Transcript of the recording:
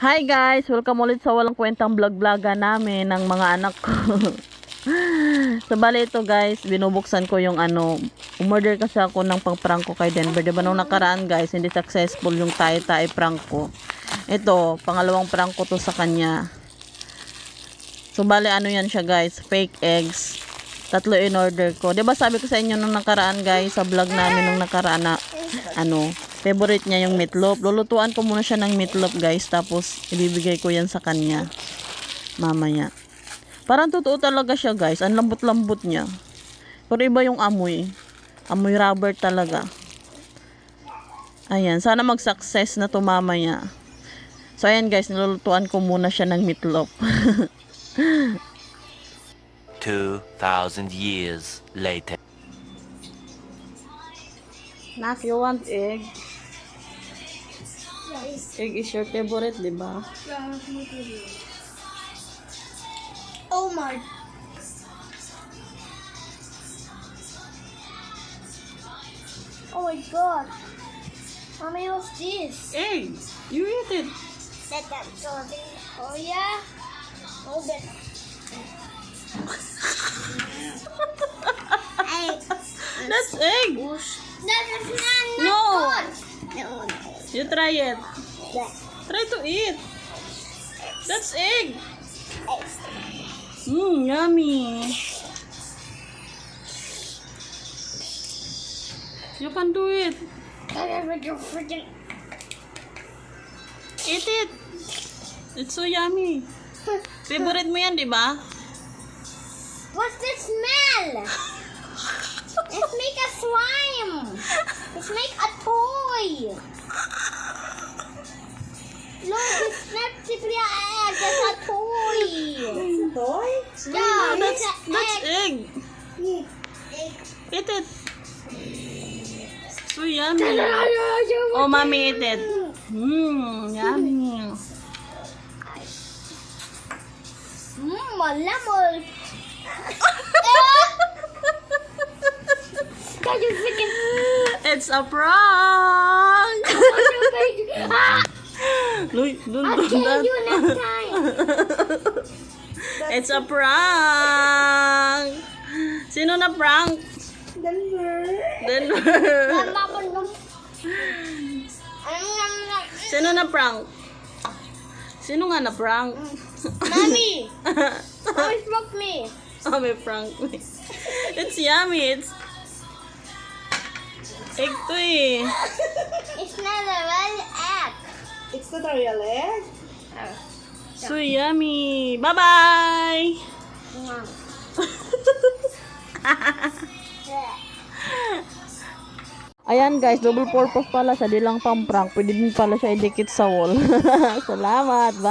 Hi guys! Welcome ulit sa walang kwentang vlog-vloga namin ng mga anak ko. so bali ito guys, binubuksan ko yung ano, umorder kasi ako ng pang prank ko kay Denver. Diba nung nakaraan guys, hindi successful yung tae-tae prank ko. Ito, pangalawang prank ko to sa kanya. So bali ano yan siya guys, fake eggs. Tatlo in order ko. 'Di ba sabi ko sa inyo nung nakaraan guys, sa vlog namin nung nakaraan na ano, favorite niya yung meatloaf. Lulutuan ko muna siya ng meatloaf guys, tapos ibibigay ko yan sa kanya. Mamaya. Parang totoo talaga siya guys, ang lambot-lambot niya. Pero iba yung amoy. Amoy rubber talaga. Ayan, sana mag-success na to mamaya. So ayan guys, nilulutuan ko muna siya ng meatloaf. 2,000 years later. Nak, you want egg? Egg is your favorite, di ba? Oh my. Oh my god. Mommy, what's this? Egg! You eat it! That that something. Oh yeah. Hold it. Hey. That's egg! That is not, not No. good. No, no. You try it. Try to eat. That's egg. Mmm, yummy. You can do it. Eat it. It's so yummy. Favorite mo yan, di ba? What's the smell? Let's make a slime. Let's make a toy. Look, it's simply an egg. It's a toy. Toy? Yeah, that's, that's egg. egg. Eat it. So yummy. Oh, mommy, eat it. Mmm, yummy. Mmm, malamol. It's a prank. Look, look, I'll look kill that. you next time. It's a prank. Sino na prank? Denver. Denver. Sino na prank? Sino nga na prank? Mommy! Mommy smoke me! oh, may prank. It's yummy. It's egg to eh. It's not a. It's not a real egg. So yummy. Bye-bye. Ayan guys, double purpose pala siya. Di lang pang prank. Pwede din pala siya idikit sa wall. Salamat. Bye.